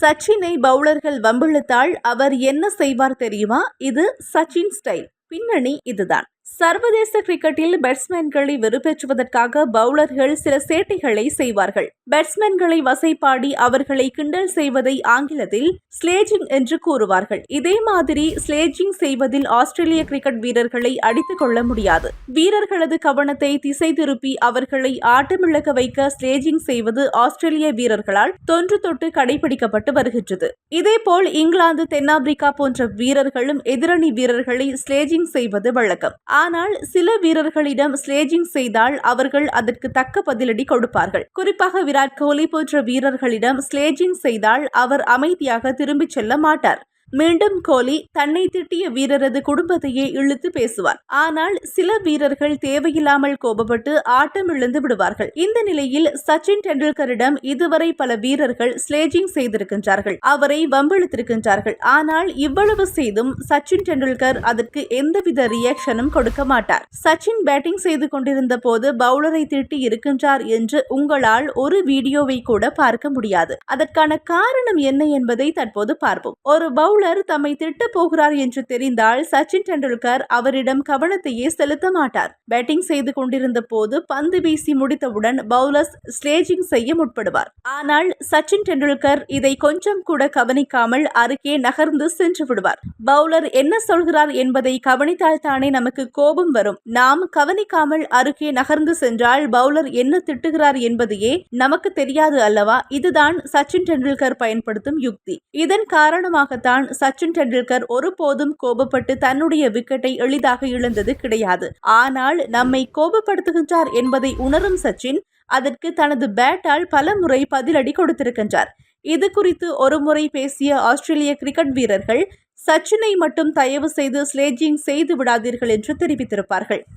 சச்சினை பவுலர்கள் வம்பிழுத்தால் அவர் என்ன செய்வார் தெரியுமா? இது சச்சின் ஸ்டைல் பின்னணி இதுதான். சர்வதேச கிரிக்கெட்டில் பேட்ஸ்மேன்களை வெறுப்பேற்றுவதற்காக பவுலர்கள் சில சேட்டைகளை செய்வார்கள். பேட்ஸ்மேன்களை வசைப்பாடி அவர்களை கிண்டல் செய்வதை ஆங்கிலத்தில் ஸ்லேஜிங் என்று கூறுவார்கள். இதே மாதிரி ஸ்லேஜிங் செய்வதில் ஆஸ்திரேலிய கிரிக்கெட் வீரர்களை அடித்துக் கொள்ள முடியாது. வீரர்களது கவனத்தை திசை திருப்பி அவர்களை ஆட்டமிழக்க வைக்க ஸ்லேஜிங் செய்வது ஆஸ்திரேலிய வீரர்களால் தொன்று தொட்டு கடைபிடிக்கப்பட்டு வருகின்றது. இதேபோல் இங்கிலாந்து தென்னாப்பிரிக்கா போன்ற வீரர்களும் எதிரணி வீரர்களை ஸ்லேஜிங் செய்வது வழக்கம். ஆனால் சில வீரர்களிடம் ஸ்லேஜிங் செய்தால் அவர்கள் அதற்கு தக்க பதிலடி கொடுப்பார்கள். குறிப்பாக விராட் கோலி போன்ற வீரர்களிடம் ஸ்லேஜிங் செய்தால் அவர் அமைதியாக திரும்பிச் செல்ல மாட்டார். மீண்டும் கோலி தன்னை திட்டிய வீரரது குடும்பத்தையே இழுத்து பேசுவார். ஆனால் சில வீரர்கள் தேவையில்லாமல் கோபப்பட்டு ஆட்டம் இழந்து விடுவார்கள். இந்த நிலையில் சச்சின் டெண்டுல்கரிடம் இதுவரை பல வீரர்கள் ஸ்லேஜிங் செய்திருக்கின்றார்கள். அவரை வம்பிழுத்திருக்கின்றார்கள். ஆனால் இவ்வளவு செய்தும் சச்சின் டெண்டுல்கர் அதற்கு எந்தவித ரியாக்ஷனும் கொடுக்க மாட்டார். சச்சின் பேட்டிங் செய்து கொண்டிருந்த போது பவுலரை திட்டி இருக்கின்றார் என்று உங்களால் ஒரு வீடியோவை கூட பார்க்க முடியாது. அதற்கான காரணம் என்ன என்பதை தற்போது பார்ப்போம். ஒரு பவுலர் பவுலர் தம்மை திட்டப் போகிறார் என்று தெரிந்தால் சச்சின் டெண்டுல்கர் அவரிடம் கவனத்தையே செலுத்த மாட்டார். பேட்டிங் செய்து கொண்டிருந்த போது பந்து வீசி முடித்தவுடன் பவுலர்ஸ் ஸ்லேஜிங் செய்ய முற்படுவார். ஆனால் சச்சின் டெண்டுல்கர் இதை கொஞ்சம் கூட கவனிக்காமல் அருகே நகர்ந்து சென்று விடுவார். பவுலர் என்ன சொல்கிறார் என்பதை கவனித்தால் தானே நமக்கு கோபம் வரும். நாம் கவனிக்காமல் அருகே நகர்ந்து சென்றால் பவுலர் என்ன திட்டுகிறார் என்பதையே நமக்கு தெரியாது அல்லவா? இதுதான் சச்சின் டெண்டுல்கர் பயன்படுத்தும் யுக்தி. இதன் காரணமாகத்தான் சச்சின் டெண்டுல்கர் ஒருபோதும் கோபப்பட்டு தன்னுடைய விக்கெட்டை எளிதாக இழந்தது கிடையாது. ஆனால் நம்மை கோபப்படுத்துகின்றார் என்பதை உணரும் சச்சின் அதற்கு தனது பேட்டால் பல முறை பதிலடி கொடுத்திருக்கின்றார். இது குறித்து ஒருமுறை பேசிய ஆஸ்திரேலிய கிரிக்கெட் வீரர்கள் சச்சினை மட்டும் தயவு செய்து ஸ்லேஜிங் செய்து விடாதீர்கள் என்று தெரிவித்திருப்பார்கள்.